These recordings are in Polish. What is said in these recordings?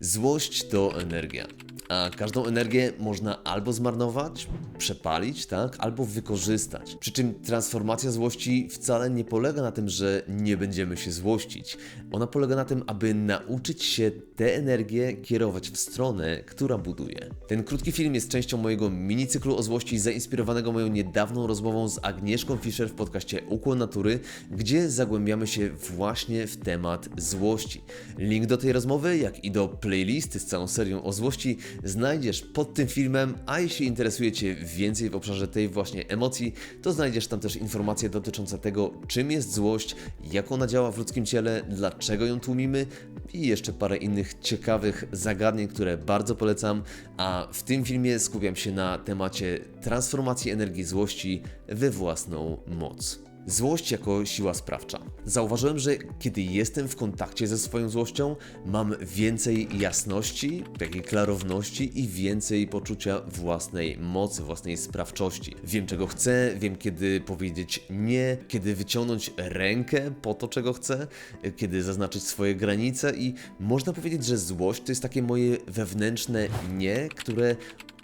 Złość to energia, a każdą energię można albo zmarnować, przepalić, tak, albo wykorzystać. Przy czym transformacja złości wcale nie polega na tym, że nie będziemy się złościć. Ona polega na tym, aby nauczyć się tę energię kierować w stronę, która buduje. Ten krótki film jest częścią mojego minicyklu o złości zainspirowanego moją niedawną rozmową z Agnieszką Fischer w podcaście Ukłon Natury, gdzie zagłębiamy się właśnie w temat złości. Link do tej rozmowy, jak i do playlisty z całą serią o złości znajdziesz pod tym filmem, a jeśli interesuje Cię więcej w obszarze tej właśnie emocji, to znajdziesz tam też informacje dotyczące tego, czym jest złość, jak ona działa w ludzkim ciele, dlaczego ją tłumimy i jeszcze parę innych ciekawych zagadnień, które bardzo polecam, a w tym filmie skupiam się na temacie transformacji energii złości we własną moc. Złość jako siła sprawcza. Zauważyłem, że kiedy jestem w kontakcie ze swoją złością, mam więcej jasności, takiej klarowności i więcej poczucia własnej mocy, własnej sprawczości. Wiem, czego chcę, wiem, kiedy powiedzieć nie, kiedy wyciągnąć rękę po to, czego chcę, kiedy zaznaczyć swoje granice i można powiedzieć, że złość to jest takie moje wewnętrzne nie, które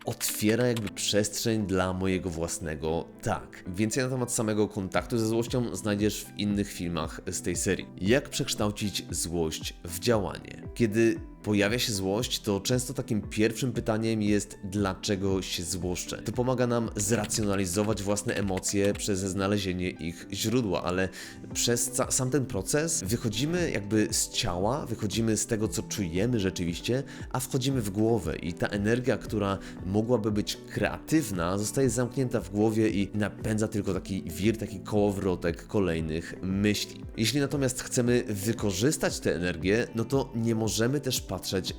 otwiera jakby przestrzeń dla mojego własnego tak. Więcej na temat samego kontaktu ze złością znajdziesz w innych filmach z tej serii. Jak przekształcić złość w działanie? Kiedy pojawia się złość, to często takim pierwszym pytaniem jest, dlaczego się złoszczę. To pomaga nam zracjonalizować własne emocje przez znalezienie ich źródła, ale przez sam ten proces wychodzimy jakby z ciała, wychodzimy z tego, co czujemy rzeczywiście, a wchodzimy w głowę i ta energia, która mogłaby być kreatywna, zostaje zamknięta w głowie i napędza tylko taki wir, taki kołowrotek kolejnych myśli. Jeśli natomiast chcemy wykorzystać tę energię, no to nie możemy też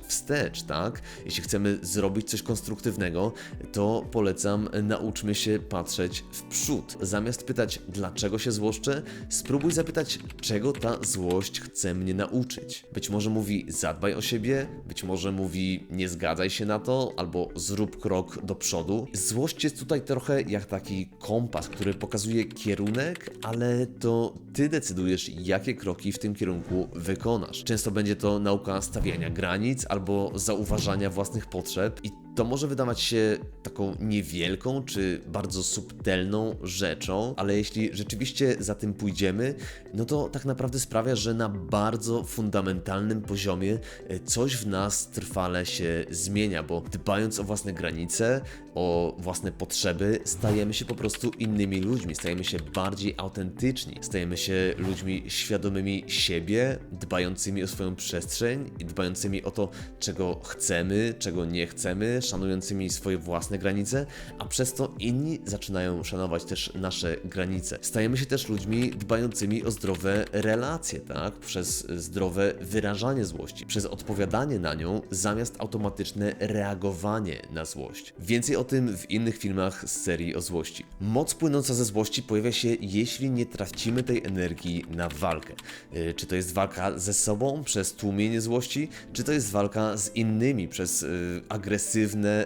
wstecz, tak? Jeśli chcemy zrobić coś konstruktywnego, to polecam nauczmy się patrzeć w przód. Zamiast pytać, dlaczego się złoszczę, spróbuj zapytać, czego ta złość chce mnie nauczyć. Być może mówi, zadbaj o siebie, być może mówi, nie zgadzaj się na to, albo zrób krok do przodu. Złość jest tutaj trochę jak taki kompas, który pokazuje kierunek, ale to ty decydujesz, jakie kroki w tym kierunku wykonasz. Często będzie to nauka stawiania granic albo zauważania własnych potrzeb i to może wydawać się taką niewielką czy bardzo subtelną rzeczą, ale jeśli rzeczywiście za tym pójdziemy, no to tak naprawdę sprawia, że na bardzo fundamentalnym poziomie e, coś w nas trwale się zmienia, bo dbając o własne granice, o własne potrzeby, stajemy się po prostu innymi ludźmi, stajemy się bardziej autentyczni, stajemy się ludźmi świadomymi siebie, dbającymi o swoją przestrzeń i dbającymi o to, czego chcemy, czego nie chcemy, szanującymi swoje własne granice, a przez to inni zaczynają szanować też nasze granice. Stajemy się też ludźmi dbającymi o zdrowe relacje, tak? Przez zdrowe wyrażanie złości, przez odpowiadanie na nią zamiast automatyczne reagowanie na złość. Więcej o tym w innych filmach z serii o złości. Moc płynąca ze złości pojawia się, jeśli nie tracimy tej energii na walkę. Yy, Czy to jest walka ze sobą przez tłumienie złości, czy to jest walka z innymi przez yy,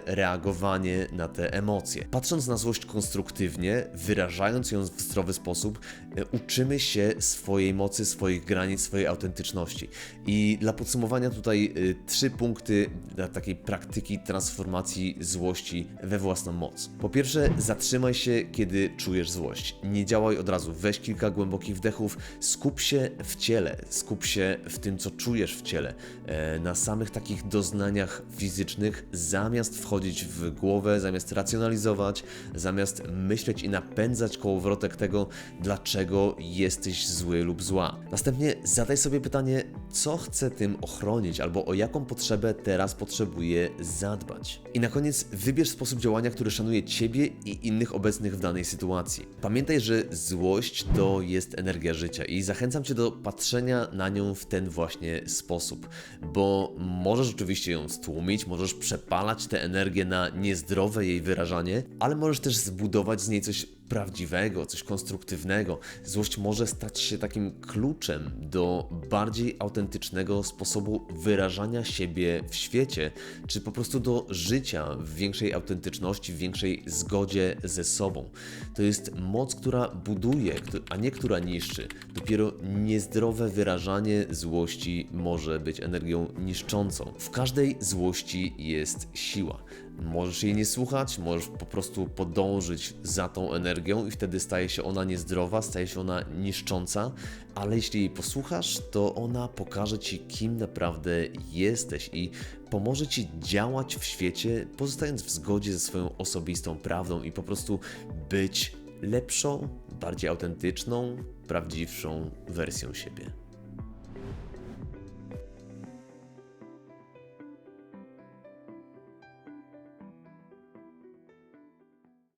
reagowanie na te emocje. Patrząc na złość konstruktywnie, wyrażając ją w zdrowy sposób, yy, uczymy się swojej mocy, swoich granic, swojej autentyczności. I dla podsumowania tutaj yy, trzy punkty dla takiej praktyki transformacji złości we własną moc. Po pierwsze, zatrzymaj się, kiedy czujesz złość. Nie działaj od razu, weź kilka głębokich wdechów, skup się w ciele, skup się w tym, co czujesz w ciele, e, na samych takich doznaniach fizycznych, zamiast wchodzić w głowę, zamiast racjonalizować, zamiast myśleć i napędzać kołowrotek tego, dlaczego jesteś zły lub zła. Następnie zadaj sobie pytanie, co chcę tym ochronić, albo o jaką potrzebę teraz potrzebuję zadbać. I na koniec wybierz sposób działania, który szanuje Ciebie i innych obecnych w danej sytuacji. Pamiętaj, że złość to jest energia życia i zachęcam Cię do patrzenia na nią w ten właśnie sposób, bo możesz oczywiście ją stłumić, możesz przepalać tę energię na niezdrowe jej wyrażanie, ale możesz też zbudować z niej coś prawdziwego, coś konstruktywnego. Złość może stać się takim kluczem do bardziej autentycznego sposobu wyrażania siebie w świecie, czy po prostu do życia w większej autentyczności, w większej zgodzie ze sobą. To jest moc, która buduje, a nie która niszczy. Dopiero niezdrowe wyrażanie złości może być energią niszczącą. W każdej złości jest siła. Możesz jej nie słuchać, możesz po prostu podążyć za tą energią i wtedy staje się ona niezdrowa, staje się ona niszcząca, ale jeśli jej posłuchasz, to ona pokaże ci, kim naprawdę jesteś i pomoże ci działać w świecie, pozostając w zgodzie ze swoją osobistą prawdą i po prostu być lepszą, bardziej autentyczną, prawdziwszą wersją siebie.